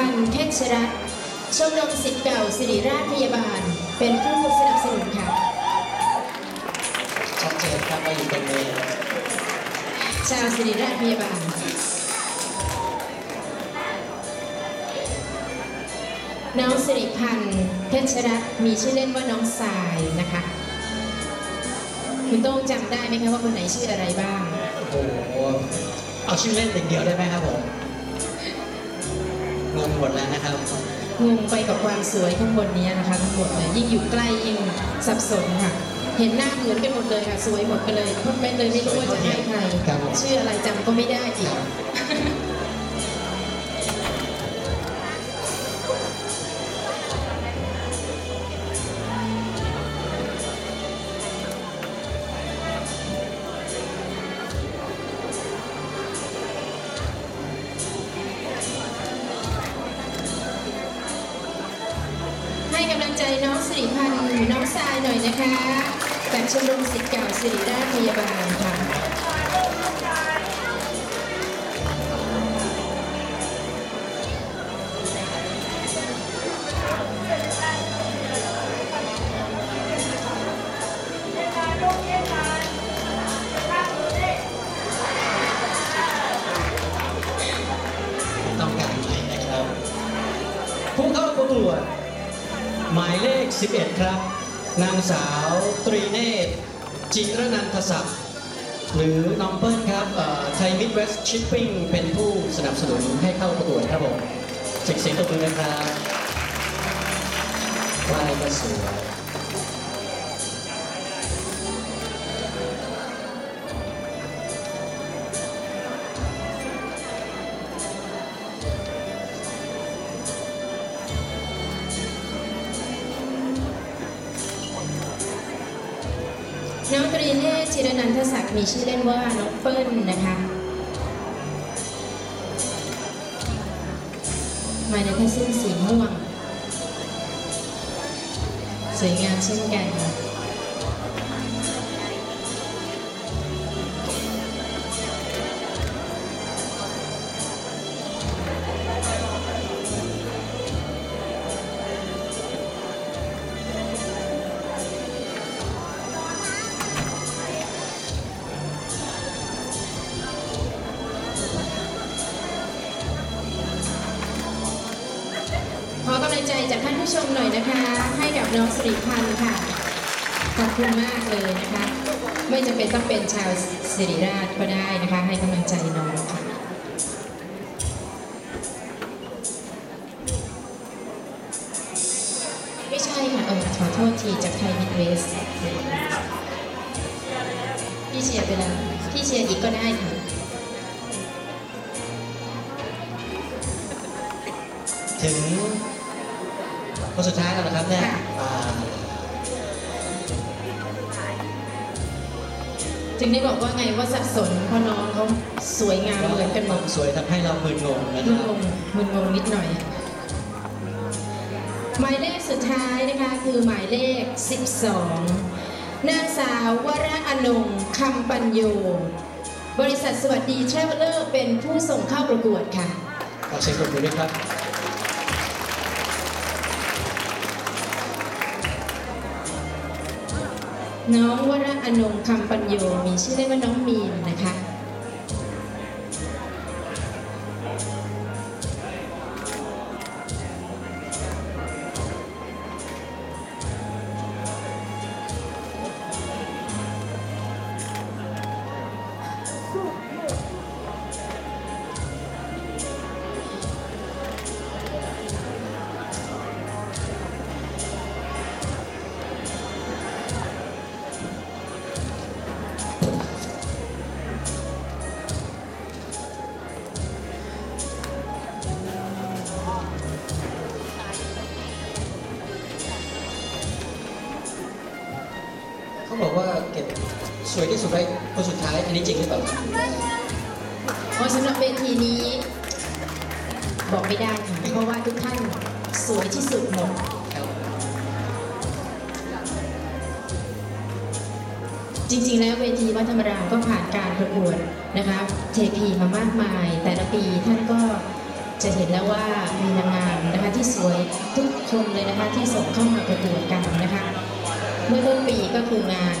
พันธ์เพชรรัตน์ชมรมสิทธิ์เก่าสิริราชพยาบาล เป็นผู้สนับสนุนค่ะชัดเจนครับว่าอยู่ตรงนี้ชาวสิริราชพยาบาล น้องสิริพันธ์เพชรรัตน์มีชื่อเล่นว่าน้องทรายนะคะ คุณโต้งจำได้ไหมคะว่าคนไหนชื่ออะไรบ้าง โอ้โหเอาชื่อเล่นอย่างเดียวได้ไหมครับผม งงหมดแล้วนะครับงงไปกับความสวยข้างบนนี้นะคะทั้งหมดเลยยิ่งอยู่ใกล้ยิ่งสับสนค่ะ เห็นหน้าเหมือนกันหมดเลยค่ะ สวยหมดกันเลยเพราะไม่เลยไม่รู้ว่าจะให้ใครครับผมชื่ออะไรจำก็ไม่ได้อีก กำลังใจน้องสิริพันธ์น้องทรายหน่อยนะคะจากชมรมสิทธิ์เก่าสิริราชพยาบาล 11 ครับ นางสาวตรีเนตรจิรนันทศักดิ์หรือน้องเปิ้ลครับไทยมิดเวสชิปปิ้งเป็นผู้สนับสนุนให้เข้าประกวดครับผมเสียงเสียงตบมือนะครับลายก็สวย น้องตรีเนศชิรนันทศักดิ์มีชื่อเล่นว่าน้องเปิ้ลนะคะมาในผ้าสิ้นสีม่วง สวยงามเช่นกัน ผู้ชมหน่อยนะคะ ให้กับน้องสิริพันธ์ค่ะ ขอบคุณมากเลยนะคะ ไม่จำเป็นต้องเป็นชาวสิริราชก็ได้นะคะ ให้กำลังใจน้องค่ะไม่ใช่ค่ะเออขอโทษทีจากไทยมิดเวสพี่เชียร์ไปแล้วพี่เชียร์อีกก็ได้ค่ะถึง คนสุดท้ายแล้วนะครับเนี่ยค่ะอ่าจึงได้บอกว่าไงว่าสับสนเพราะน้องเขาสวยงามเหมือนกันหมดสวยทำให้เรามึนงงนะคมึนรับ งงมึนงงนิดหน่อย หมายเลขสุดท้ายนะคะคือหมายเลข 12 นางสาววระอนงคำปัญโย บริษัทสวัสดีทราเวลเลอร์เป็นผู้ส่งเข้าประกวดค่ะ ขอเสียงปรบมือด้วยครับ น้องวราอนงคำปัญโยมีชื่อเล่นว่าน้องมีนนะคะ ว่าเก็บสวยที่สุดไว้คนสุดท้าย อันนี้จริงหรือเปล่าเพราะสำหรับเวทีนี้ บอกไม่ได้ค่ะเพราะว่าทุกท่านสวยที่สุดหมดครับจริงๆ แล้วเวทีวัดธรรมรามก็ผ่านการประกวดนะคะเทพีมามากมาย แต่ละปีท่านก็จะเห็นแล้วว่ามีนางงามนะคะที่สวยทุกคนเลยนะคะที่ส่งเข้ามาประกวดกันนะคะเมื่อต้นปีก็คืองาน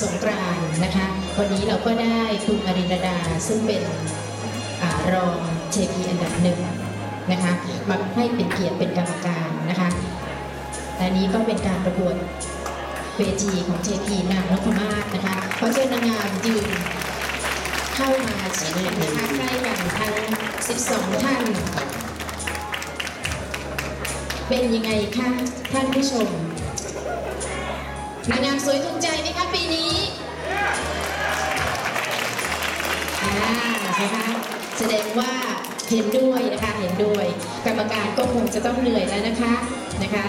สงกรานต์นะคะ วันนี้เราก็ได้คุณอรินดา ซึ่งเป็นอรองเทพีอันดับหนึ่งนะคะมาให้เป็นเกียรติเป็นกรรมการนะคะและนี้ก็เป็นการประกวดเวทีของเทพีนางนพมาศนะคะเพราะเชิญนางงามยืนเข้ามาชิดกันนะคะใกล้กันทั้ง 12 ท่าน เป็นยังไงคะท่านผู้ชม นางงามสวยถูกใจไหมคะปีนี้อ่านะคะแสดงว่าเห็นด้วยนะคะเห็นด้วย กรรมการก็คงจะต้องเหนื่อยแล้วนะคะนะคะ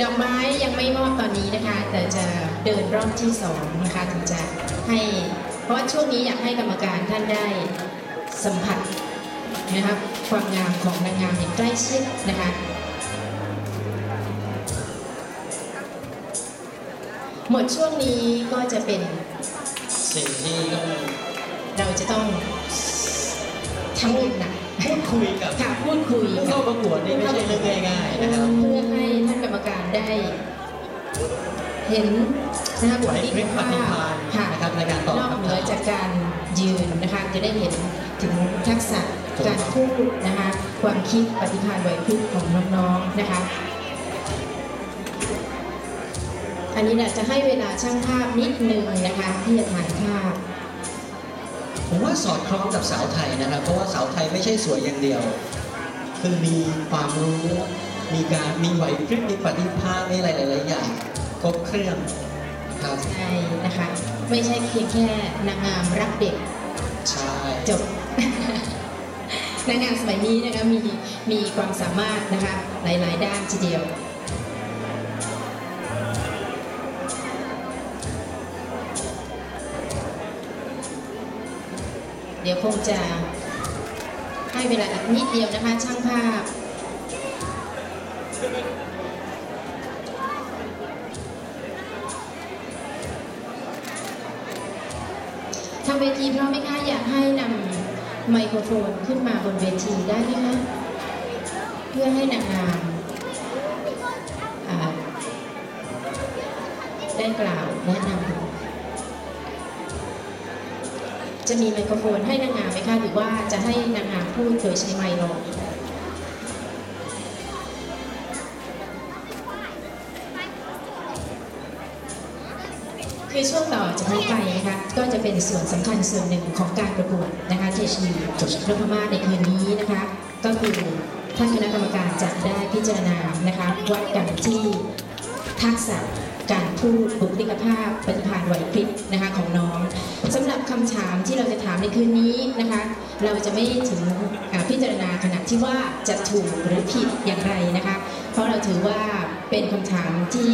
ดอกไม้ยังไม่มอบตอนนี้นะคะ แต่จะเดินรอบที่สองนะคะถึงจะให้ เพราะว่าช่วงนี้อยากให้กรรมการท่านได้สัมผัส นะคะความงามของนางงามอย่างใกล้ชิดนะคะหมดช่วงนี้ก็จะเป็นสิ่งที่ต้องเราจะต้องทำงานหนักพูดคุยกับค่ะพูดคุยผู้เข้าประกวดนี่ไม่ใช่เรื่องง่ายๆนะครับเพื่อให้ท่านกรรมการได้ เห็น นะคะบุไหวคลิกพริบปภาฏิพภาณค่ะนะครับในการตอบนอกคำเหนืถาอมจากการยืนนะคะจะได้เห็นถึงทักษะการพูดนะคะความคิดปฏิภาณไหวพริบของน้องๆนะคะ อันนี้เนี่ยจะให้เวลาช่างภาพนิดนึงนะคะที่จะถ่ายภาพผมว่าสอดคล้องกับสาวไทยนะครับ เพราะว่าสาวไทยไม่ใช่สวยอย่างเดียว คือมีความรู้ มีการมีไหวพริบมีปฏิภาณมีอะไรหลายๆอย่างครบเครื่อง ครับใช่นะคะ ไม่ใช่เพียงแค่นางงามรักเด็กใช่จบ นางงามสมัยนี้นะคะมีมีความสามารถนะคะหลาย ๆ ด้านทีเดียวเดี๋ยวคงจะให้เวลาอีกนิดเดียวนะคะ ช่างภาพ เวทีพร้อมไหมคะ อยากให้นำไมโครโฟนขึ้นมาบนเวทีได้ไหมคะเพื่อให้นางงามได้กล่าวแนะนำจะมีไมโครโฟนให้นางงามไหมคะหรือว่าจะให้นางงามพูดโดยใช้ไมค์รอง คือช่วงต่อจากนี้ไปนะคะก็จะเป็นส่วนสำคัญส่วนหนึ่งของการประกวดนะคะเทชีจดนพมาในคืนนี้นะคะ ก็คือท่านคณะกรรมการจะได้พิจารณานะคะวัดกันที่ทักษะการพูดบุคลิกภาพปฏิภาณไหวพริบนะคะของน้องสำหรับคำถามที่เราจะถามในคืนนี้นะคะ เราจะไม่ถึง ที่ว่าจะถูกหรือผิดอย่างไรนะคะ เพราะเราถือว่าเป็นคำถามที่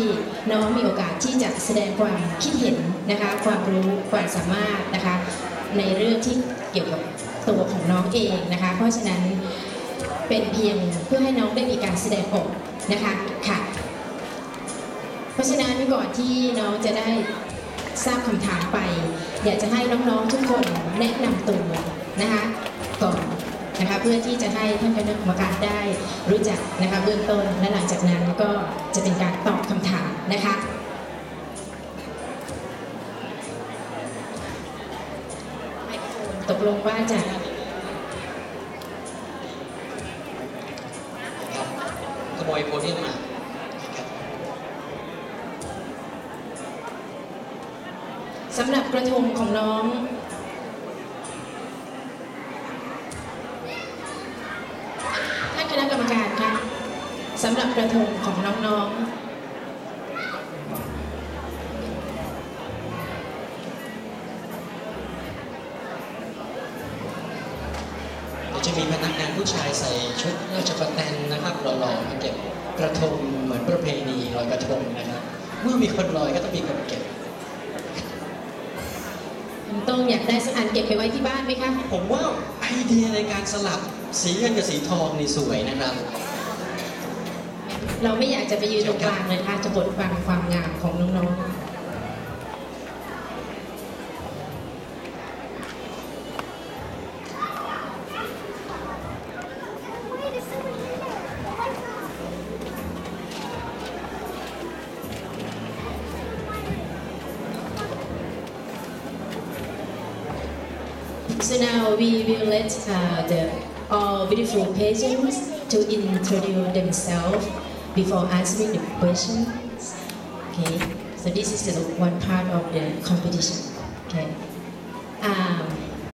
น้องมีโอกาสที่จะแสดงความคิดเห็นนะคะ ความรู้ความสามารถนะคะ ในเรื่องที่เกี่ยวกับตัวของน้องเองนะคะ เพราะฉะนั้นเป็นเพียงเพื่อให้น้องได้มีการแสดงออกนะคะค่ะ เพราะฉะนั้นก่อนที่น้องจะได้ทราบคำถามไป อยากจะให้น้องๆทุกคนแนะนำตัวนะคะก่อนนะคะ เพื่อที่จะให้ท่านคณะกรรมการได้รู้จักนะคะเบื้องต้นและหลังจากนั้นก็จะเป็นการตอบคำถามนะคะตกลงว่าจะขโมยโพเดียมมาสำหรับกระทงของน้อง ท่านคณะกรรมการคะ สำหรับกระทงของน้องๆเดี๋ยวจะมีพนักงานผู้ชายใส่ชุดราชประแตนนะครับหล่อๆมาเก็บกระทงเหมือนประเพณีลอยกระทงนะครับ เมื่อมีคนลอยก็ต้องมีคนเก็บคุณต้องอยากได้สักอันเก็บไปไว้ที่บ้านไหมคะ ผมว่าไอเดียในการสลับสีเงินกับสีทองนี่สวยนะครับ เราไม่อยากจะไปยืนตรงกลางเลยค่ะจะบดบังความงามของน้องๆ So now we will let uh, the all beautiful patients to introduce themselves before answering the questions. Okay, so this is the one part of the competition. Okay. Um,